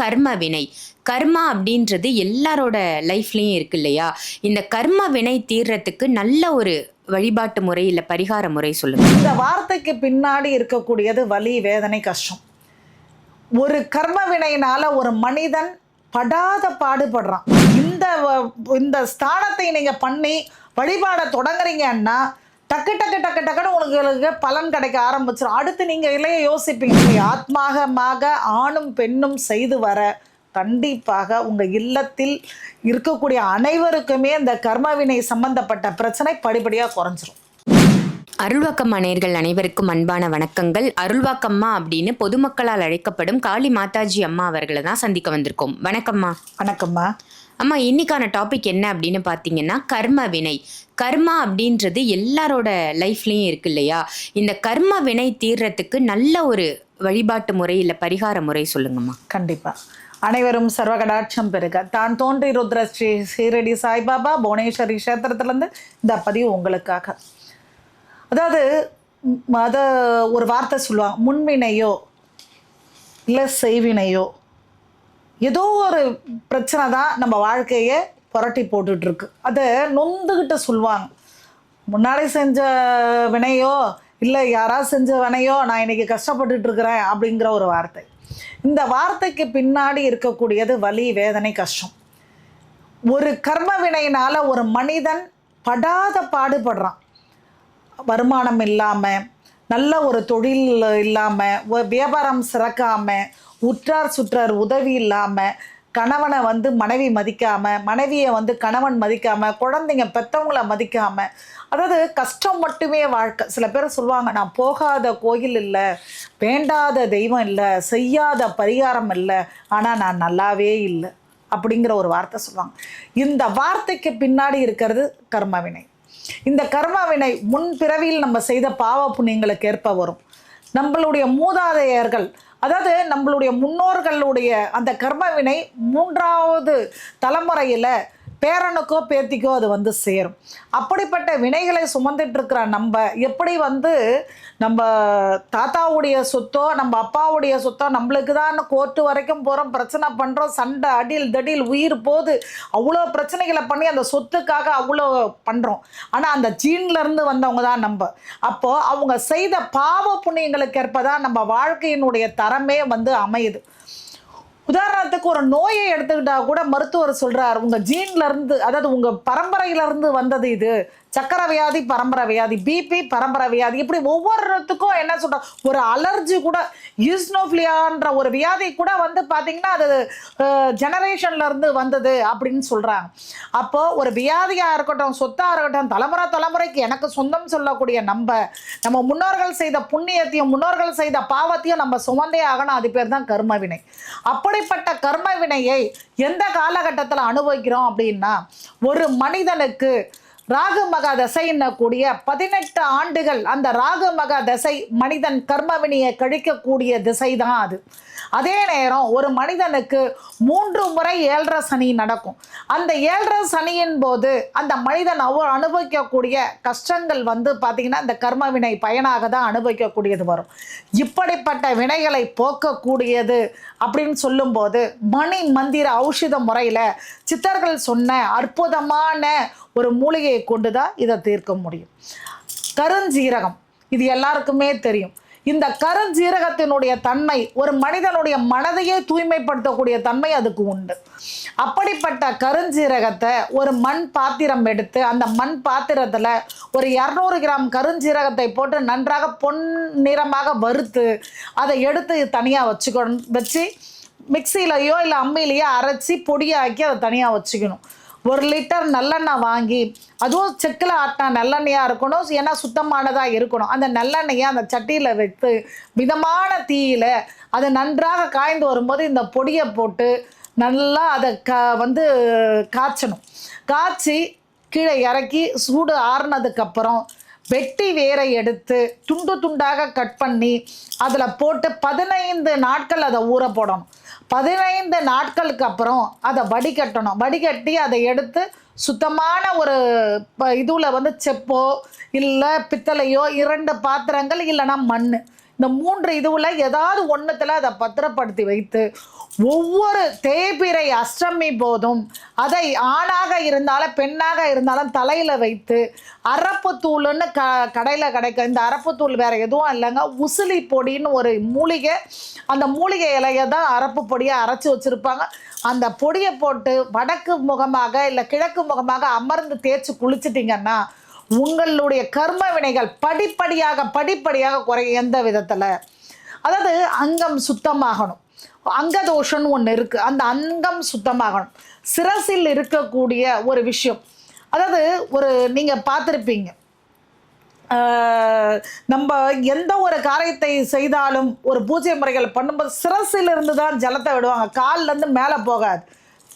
கர்ம வினை. கர்மா அப்படின்றது எல்லாரோட லைஃப்லேயும் இருக்கு இல்லையா? இந்த கர்ம வினை தீர்றதுக்கு நல்ல ஒரு வழிபாட்டு முறை இல்லை பரிகார முறை சொல்லுங்க. இந்த வார்த்தைக்கு பின்னாடி இருக்கக்கூடியது வலி வேதனை கஷ்டம். ஒரு கர்ம வினையினால ஒரு மனிதன் படாத பாடுபடுறான். இந்த இந்த ஸ்தானத்தை நீங்கள் பண்ணி வழிபாட தொடங்குறீங்கன்னா டக்கு டக்கு டக்கு டக்குன்னு உங்களுக்கு பலன் கிடைக்க ஆரம்பிச்சிடும் அடுத்து நீங்க இல்லையே யோசிப்பீங்க? ஆத்மாகமாக ஆணும் பெண்ணும் செய்து வர கண்டிப்பாக உங்க இல்லத்தில் இருக்கக்கூடிய அனைவருக்குமே இந்த கர்மவினை சம்பந்தப்பட்ட பிரச்சனை படிப்படியா குறைஞ்சிரும். அருள்வாக்கம்மா நேர்கள் அனைவருக்கும் அன்பான வணக்கங்கள். அருள்வாக்கம்மா அப்படின்னு பொதுமக்களால் அழைக்கப்படும் காளி மாதாஜி அம்மா அவர்களை தான் சந்திக்க வந்திருக்கோம். வணக்கம்மா. வணக்கம்மா. அம்மா இன்னைக்கான டாபிக் என்ன அப்படின்னு பார்த்தீங்கன்னா கர்ம வினை. கர்மா அப்படின்றது எல்லாரோட லைஃப்லேயும் இருக்கு இல்லையா? இந்த கர்ம வினை தீர்றதுக்கு நல்ல ஒரு வழிபாட்டு முறை இல்லை பரிகார முறை சொல்லுங்கம்மா. கண்டிப்பா. அனைவரும் சர்வகடாட்சம் பெருக தான் தோன்றி ருத்ர ஸ்ரீ ஸ்ரீரடி சாய்பாபா புவனேஸ்வரி கஷேத்திரத்துலேருந்து இந்த பதிவு உங்களுக்காக. அதாவது மத ஒரு வார்த்தை சொல்லுவாங்க. முன்வினையோ இல்லை செய்வினையோ ஏதோ ஒரு பிரச்சனை தான் நம்ம வாழ்க்கையை புரட்டி போட்டுட்ருக்கு. அதை நொந்துக்கிட்ட சொல்லுவாங்க முன்னாடி செஞ்ச வினையோ இல்லை யாராவது செஞ்ச வினையோ நான் இன்னைக்கு கஷ்டப்பட்டுட்டு இருக்கிறேன் அப்படிங்கிற ஒரு வார்த்தை. இந்த வார்த்தைக்கு பின்னாடி இருக்கக்கூடியது வலி வேதனை கஷ்டம். ஒரு கர்ம வினையினால் ஒரு மனிதன் படாத பாடுபடுறான். வருமானம் இல்லாமல் நல்ல ஒரு தொழில் இல்லாமல் வியாபாரம் சிறக்காமல் உற்றார் சுற்றார் உதவி இல்லாமல் கணவனை வந்து மனைவி மதிக்காமல் மனைவியை வந்து கணவன் மதிக்காமல் குழந்தைங்க பெற்றவங்கள மதிக்காமல் அதாவது கஷ்டம் மட்டுமே வாழ்க்கை. சில பேர் சொல்லுவாங்க நான் போகாத கோயில் இல்லை வேண்டாத தெய்வம் இல்லை செய்யாத பரிகாரம் இல்லை ஆனால் நான் நல்லாவே இல்லை அப்படிங்கிற ஒரு வார்த்தை சொல்லுவாங்க. இந்த வார்த்தைக்கு பின்னாடி இருக்கிறது கர்மவினை இந்த கர்மவினை முன் பிறவியில் நம்ம செய்த பாவ புண்ணியங்களுக்கு ஏற்ப வரும். நம்மளுடைய மூதாதையர்கள் அதாவது நம்மளுடைய முன்னோர்களுடைய அந்த கர்மவினை மூன்றாவது தலைமுறையில் பேரனுக்கோ பேத்திக்கோ அது வந்து சேரும். அப்படிப்பட்ட வினைகளை சுமந்துட்டு இருக்கிற நம்ம எப்படி வந்து நம்ம தாத்தாவுடைய சொத்தோ நம்ம அப்பாவுடைய சொத்தோ நம்மளுக்கு தான் கோர்ட்டு வரைக்கும் போகிறோம் பிரச்சனை பண்ணுறோம் சண்டை அடியில் தடியில் உயிர் போது அவ்வளோ பிரச்சனைகளை பண்ணி அந்த சொத்துக்காக அவ்வளோ பண்ணுறோம் ஆனால் அந்த ஜீன்லேருந்து வந்தவங்க தான் நம்ம. அப்போது அவங்க செய்த பாவ புண்ணியங்களுக்கு ஏற்ப தான் நம்ம வாழ்க்கையினுடைய தரமே வந்து அமையுது. உதாரணத்துக்கு ஒரு நோயை எடுத்துக்கிட்டா கூட மருத்துவர் சொல்றார் உங்க ஜீன்ல இருந்து அதாவது உங்க பரம்பரையில இருந்து வந்தது இது. சக்கரை வியாதி பரம்பரை வியாதி பிபி பரம்பரை வியாதி இப்படி ஒவ்வொருத்துக்கும் என்ன சொல்ற ஒரு அலர்ஜி கூட யூஸ்னோஃபிலியான்ற ஒரு வியாதி கூட வந்து பார்த்திங்கன்னா அது ஜெனரேஷன்ல இருந்து வந்தது அப்படின்னு சொல்றாங்க. அப்போ ஒரு வியாதியா இருக்கட்டும் சொத்தா இருக்கட்டும் தலைமுறை தலைமுறைக்கு எனக்கு சொந்தம் சொல்லக்கூடிய நம்ம நம்ம முன்னோர்கள் செய்த புண்ணியத்தையும் முன்னோர்கள் செய்த பாவத்தையும் நம்ம சுமந்தே ஆகணும். அது பேர் தான் கர்ம வினை. அப்படிப்பட்ட கர்ம வினையை எந்த காலகட்டத்தில் அனுபவிக்கிறோம் அப்படின்னா ஒரு மனிதனுக்கு ராகு மகா தசைன்னக்கூடிய பதினெட்டு ஆண்டுகள் அந்த ராகு மகா தசை மனிதன் கர்மவினியை கழிக்கக்கூடிய திசை தான் அது. அதே நேரம் ஒரு மனிதனுக்கு மூன்று முறை ஏழரை சனி நடக்கும். அந்த ஏழரை சனியின் போது அந்த மனிதன் அவ அனுபவிக்கக்கூடிய கஷ்டங்கள் வந்து பார்த்திங்கன்னா இந்த கர்மவினை பயனாக தான் அனுபவிக்கக்கூடியது வரும். இப்படிப்பட்ட வினைகளை போக்கக்கூடியது அப்படின்னு சொல்லும்போது மணி மந்திர ஔஷத முறையில் சித்தர்கள் சொன்ன அற்புதமான ஒரு மூலிகையை கொண்டு தான் இதை தீர்க்க முடியும். கருஞ்சீரகம் இது எல்லாருக்குமே தெரியும். இந்த கருஞ்சீரகத்தினுடைய தன்மை ஒரு மனிதனுடைய மனதையே தூய்மைப்படுத்தக்கூடிய தன்மை அதுக்கு உண்டு. அப்படிப்பட்ட கருஞ்சீரகத்தை ஒரு மண் பாத்திரம் எடுத்து அந்த மண் பாத்திரத்தில் ஒரு இரநூறு கிராம் கருஞ்சீரகத்தை போட்டு நன்றாக பொன் நிறமாக வறுத்து அதை எடுத்து தனியாக வச்சுக்கணும் வச்சு மிக்சியிலையோ இல்லை அம்மியிலையோ அரைச்சி பொடியாக்கி அதை தனியாக வச்சுக்கணும். ஒரு லிட்டர் நல்லெண்ணெய் வாங்கி அதுவும் செக்கில் ஆட்டின நல்லெண்ணெயாக இருக்கணும் ஏன்னா சுத்தமானதாக இருக்கணும். அந்த நல்லெண்ணெயை அந்த சட்டியில் வைத்து மிதமான தீயில் அது நன்றாக காய்ந்து வரும்போது இந்த பொடியை போட்டு நல்லா அதை க வந்து காய்ச்சணும். காய்ச்சி கீழே இறக்கி சூடு ஆறுனதுக்கப்புறம் வெட்டி வேரை எடுத்து துண்டு துண்டாக கட் பண்ணி அதில் போட்டு பதினைந்து நாட்கள் அதை ஊற போடணும். பதினைந்து நாட்களுக்கு அப்புறம் அதை வடிகட்டணும். வடிகட்டி அதை எடுத்து சுத்தமான ஒரு இதுவில் வந்து செப்போ இல்லை பித்தளையோ இரண்டு பாத்திரங்கள் இல்லைன்னா மண் இந்த மூன்று இதுவில் ஏதாவது ஒன்றுத்தில் அதை பத்திரப்படுத்தி வைத்து ஒவ்வொரு தேய்பிறை அஷ்டமி போதும் அதை ஆணாக இருந்தாலும் பெண்ணாக இருந்தாலும் தலையில் வைத்து அரப்பு தூளுன்னு க கடையில் கிடைக்கும் இந்த அரப்பு தூள் வேறு எதுவும் இல்லைங்க. உசிலி பொடின்னு ஒரு மூலிகை அந்த மூலிகை இலையை தான் அரப்பு பொடியை அரைச்சி வச்சுருப்பாங்க. அந்த பொடியை போட்டு வடக்கு முகமாக இல்லை கிழக்கு முகமாக அமர்ந்து தேய்ச்சி குளிச்சிட்டிங்கன்னா உங்களுடைய கர்ம வினைகள் படிப்படியாக படிப்படியாக குறையும் எந்த விதத்தில்? அதாவது அங்கம் சுத்தமாகணும். அங்கதோஷம்னு ஒன்று இருக்குது அந்த அங்கம் சுத்தமாகணும். சிரசில் இருக்கக்கூடிய ஒரு விஷயம். அதாவது ஒரு நீங்கள் பார்த்துருப்பீங்க. நம்ம எந்த ஒரு காரியத்தை செய்தாலும் ஒரு பூஜை முறைகள் பண்ணும்போது சிரசிலிருந்து தான் ஜலத்தை விடுவாங்க. கால்லேருந்து மேலே போகாது.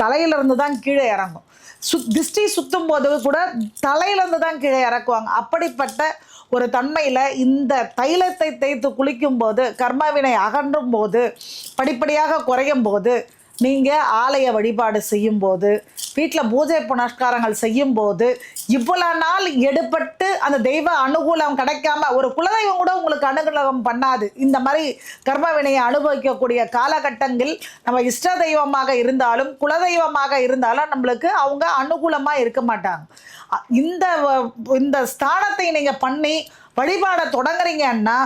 தலையிலிருந்து தான் கீழே இறங்கும். சு திஷ்டி சுத்தும் போது கூட தலையிலேருந்து தான் கீழே இறக்குவாங்க. அப்படிப்பட்ட ஒரு தன்மையில் இந்த தைலத்தை தேய்த்து குளிக்கும் போது கர்மவினை அகன்றும் போது படிப்படியாக குறையும் போது நீங்கள் ஆலய வழிபாடு செய்யும் போது வீட்டில் பூஜை புனஸ்காரங்கள் செய்யும் போது இவ்வளோ நாள் எடுபட்டு அந்த தெய்வ அனுகூலம் கிடைக்காம ஒரு குலதெய்வம் கூட உங்களுக்கு அனுகூலம் பண்ணாது. இந்த மாதிரி கர்ம வினையை அனுபவிக்கக்கூடிய காலகட்டங்கள் நம்ம இஷ்ட தெய்வமாக இருந்தாலும் குலதெய்வமாக இருந்தாலும் நம்மளுக்கு அவங்க அனுகூலமாக இருக்க மாட்டாங்க. இந்த இந்த ஸ்தானத்தை நீங்கள் பண்ணி வழிபாட தொடங்குறீங்கன்னா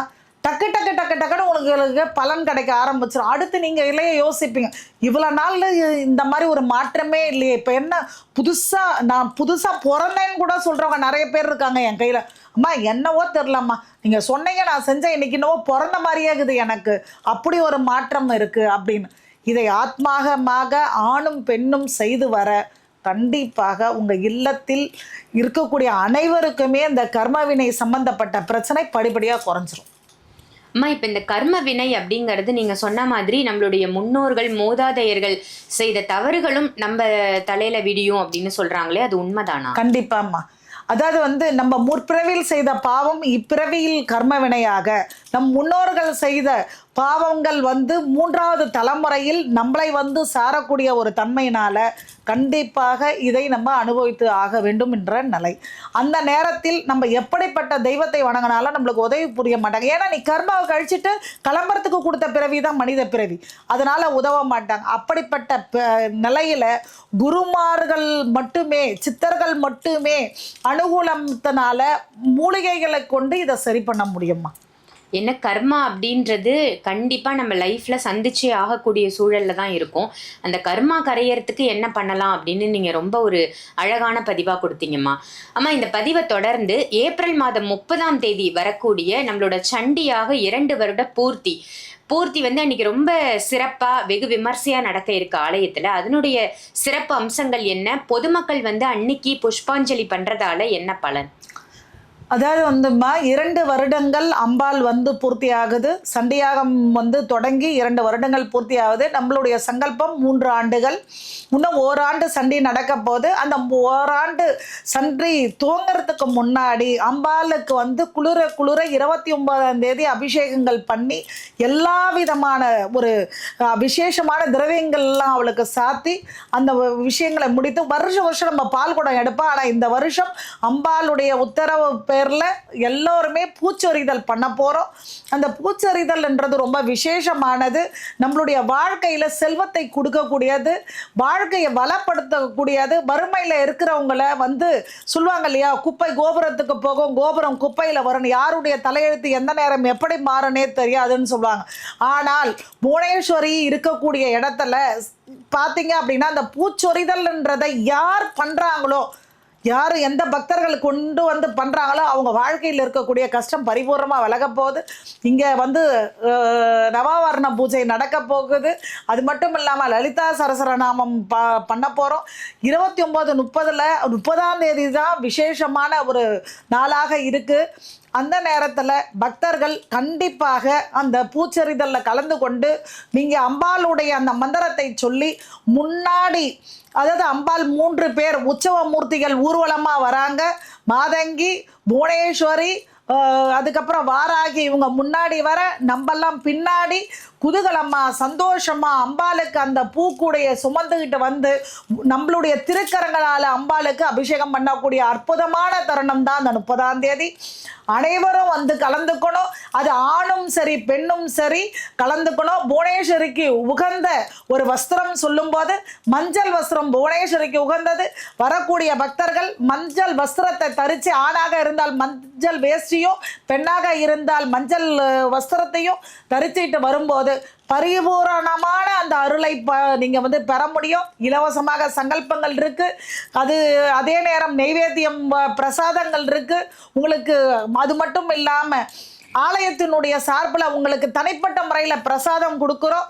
டக்கு டக்கு டக்கு டக்குன்னு உங்களுக்கு பலன் கிடைக்க ஆரம்பிச்சிடும் அடுத்து நீங்கள் இல்லையே யோசிப்பீங்க. இவ்வளோ நாளில் இந்த மாதிரி ஒரு மாற்றமே இல்லையே. இப்போ என்ன புதுசாக நான் புதுசாக பிறந்தேன்னு கூட சொல்கிறவங்க நிறைய பேர் இருக்காங்க என் கையில். அம்மா என்னவோ தெரிலம்மா நீங்கள் சொன்னீங்க நான் செஞ்சேன். இன்றைக்கி என்னவோ பிறந்த மாதிரியே இருக்குது எனக்கு. அப்படி ஒரு மாற்றம் இருக்குது அப்படின்னு. இதை ஆத்மாகமாக ஆணும் பெண்ணும் செய்து வர கண்டிப்பாக உங்கள் இல்லத்தில் இருக்கக்கூடிய அனைவருக்குமே இந்த கர்மவினை சம்பந்தப்பட்ட பிரச்சனை படிப்படியாக குறைஞ்சிரும். அம்மா இப்போ இந்த கர்ம வினை அப்படிங்கிறது நீங்க சொன்ன மாதிரி நம்மளுடைய முன்னோர்கள் மூதாதையர்கள் செய்த தவறுகளும் நம்ம தலையில விடியும் அப்படின்னு சொல்றாங்களே அது உண்மைதானா? கண்டிப்பாம்மா. அதாவது வந்து நம்ம முற்பிறவியில் செய்த பாவம் இப்பிறவியில் கர்ம வினையாக நம் முன்னோர்கள் செய்த பாவங்கள் வந்து மூன்றாவது தலைமுறையில் நம்மளை வந்து சாரக்கூடிய ஒரு தன்மையினால கண்டிப்பாக இதை நம்ம அனுபவித்து ஆக வேண்டும் என்ற நிலை. அந்த நேரத்தில் நம்ம எப்படிப்பட்ட தெய்வத்தை வணங்கினாலும் நம்மளுக்கு உதவி புரிய மாட்டாங்க. ஏன்னா நீ கர்மாவை கழிச்சிட்டு கிளம்புறதுக்கு கொடுத்த பிறவி தான் மனித பிறவி. அதனால உதவ மாட்டாங்க. அப்படிப்பட்ட ப- நிலையில குருமார்கள் மட்டுமே சித்தர்கள் மட்டுமே அனுகூலத்தினால மூலிகைகளை கொண்டு இதை சரி பண்ண முடியுமா? என்ன கர்மா அப்படின்றது கண்டிப்பாக நம்ம லைஃப்பில் சந்திச்சே ஆகக்கூடிய சூழல்ல தான் இருக்கும். அந்த கர்மா கரையறதுக்கு என்ன பண்ணலாம் அப்படின்னு நீங்கள் ரொம்ப ஒரு அழகான பதிவாக கொடுத்தீங்கம்மா. அம்மா இந்த பதிவை தொடர்ந்து ஏப்ரல் மாதம் முப்பதாம் தேதி வரக்கூடிய நம்மளோட சண்டியாக இரண்டு வருட பூர்த்தி. பூர்த்தி வந்து அன்றைக்கி ரொம்ப சிறப்பாக வெகு விமர்சையாக நடக்க இருக்க ஆலயத்தில் அதனுடைய சிறப்பு அம்சங்கள் என்ன? பொதுமக்கள் வந்து அன்னைக்கு புஷ்பாஞ்சலி பண்ணுறதால என்ன பலன்? அதாவது வந்துமா இரண்டு வருடங்கள் அம்பாள் வந்து பூர்த்தி ஆகுது சண்டியாகம் வந்து தொடங்கி இரண்டு வருடங்கள் பூர்த்தி ஆகுது நம்மளுடைய சங்கல்பம் மூன்று ஆண்டுகள். இன்னும் ஓராண்டு சண்டி நடக்க போது அந்த ஓராண்டு சண்டி தூங்குறதுக்கு முன்னாடி அம்பாளுக்கு வந்து குளிர குளிர இருபத்தி ஒன்பதாம் தேதி அபிஷேகங்கள் பண்ணி எல்லா விதமான ஒரு விசேஷமான திரவியங்கள்லாம் அவளுக்கு சாத்தி அந்த விஷயங்களை முடித்து வருஷம் வருஷம் நம்ம பால் குடம் எடுப்போம். ஆனால் இந்த வருஷம் அம்பாளுடைய உத்தரவு பேரில் எல்லோருமே பூச்சொரிதல் பண்ண போகிறோம் அந்த பூச்சொறிதல்ன்றது ரொம்ப விசேஷமானது. நம்மளுடைய வாழ்க்கையில் செல்வத்தை கொடுக்கக்கூடியது வாழ்க்கையை வளப்படுத்தக்கூடியது வறுமையில் இருக்கிறவங்கள வந்து சொல்லுவாங்க இல்லையா குப்பை கோபுரத்துக்கு போகும் கோபுரம் குப்பையில் வரணும் யாருடைய தலையெழுத்து எந்த நேரம் எப்படி மாறுனே தெரியாதுன்னு சொல்லுவாங்க. ஆனால் புவனேஸ்வரி இருக்கக்கூடிய இடத்துல பார்த்தீங்க அப்படின்னா அந்த பூச்சொரிதல்ன்றதை யார் பண்ணுறாங்களோ யார் எந்த பக்தர்கள் கொண்டு வந்து பண்ணுறாங்களோ அவங்க வாழ்க்கையில் இருக்கக்கூடிய கஷ்டம் பரிபூர்ணமாக விலக போகுது. இங்கே வந்து நவாவரண பூஜை நடக்க போகுது. அது மட்டும் இல்லாமல் லலிதா சரசரநாமம் ப பண்ண போகிறோம் இருபத்தி ஒம்பது முப்பதில் முப்பதாம் தேதி தான் விசேஷமான ஒரு நாளாக இருக்குது அந்த நேரத்தில் பக்தர்கள் கண்டிப்பாக அந்த பூச்செறிதலில் கலந்து கொண்டு நீங்கள் அம்பாளுடைய அந்த மந்திரத்தை சொல்லி முன்னாடி அதாவது அம்பாள் மூன்று பேர் உற்சவ மூர்த்திகள் ஊர்வலமாக வராங்க. மாதங்கி புவனேஸ்வரி அதுக்கப்புறம் வாராகி இவங்க முன்னாடி வர நம்மெல்லாம் பின்னாடி குதூகலம்மா சந்தோஷமா அம்பாளுக்கு அந்த பூக்கூடைய சுமந்துக்கிட்டு வந்து நம்மளுடைய திருக்கரங்களால் அம்பாளுக்கு அபிஷேகம் பண்ணக்கூடிய அற்புதமான தருணம் தான் அந்த முப்பதாம் தேதி. அனைவரும் வந்து கலந்துக்கணும். அது ஆணும் சரி பெண்ணும் சரி கலந்துக்கணும். புவனேஸ்வரிக்கு உகந்த ஒரு வஸ்திரம் சொல்லும்போது மஞ்சள் வஸ்திரம் புவனேஸ்வரிக்கு உகந்தது. வரக்கூடிய பக்தர்கள் மஞ்சள் வஸ்திரத்தை தரித்து ஆணாக இருந்தால் மஞ்சள் வேஷ்டி வேஷ்டியும் பெண்ணாக இருந்தால் மஞ்சள் வஸ்திரத்தையும் தரிச்சிட்டு வரும்போது பரிபூரணமான அந்த அருளை ப நீங்கள் வந்து பெற முடியும். இலவசமாக சங்கல்பங்கள் இருக்குது அது அதே நேரம் நெய்வேத்தியம் பிரசாதங்கள் இருக்குது உங்களுக்கு அது மட்டும் இல்லாமல் ஆலயத்தினுடைய சார்பில் உங்களுக்கு தனிப்பட்ட முறையில் பிரசாதம் கொடுக்குறோம்.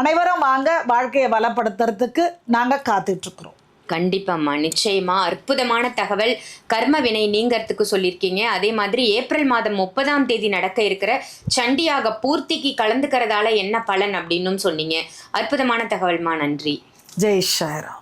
அனைவரும் வாங்க வாழ்க்கையை வளப்படுத்துறதுக்கு நாங்கள் காத்துட்ருக்குறோம் கண்டிப்பாம்மா. நிச்சயமா. அற்புதமான தகவல். கர்ம வினை நீங்கிறதுக்கு சொல்லியிருக்கீங்க அதே மாதிரி ஏப்ரல் மாதம் முப்பதாம் தேதி நடக்க இருக்கிற சண்டியாக பூர்த்திக்கு கலந்துக்கிறதால என்ன பலன் அப்படின்னும் சொன்னீங்க. அற்புதமான தகவல்மா. நன்றி. ஜெய் ஷாராம்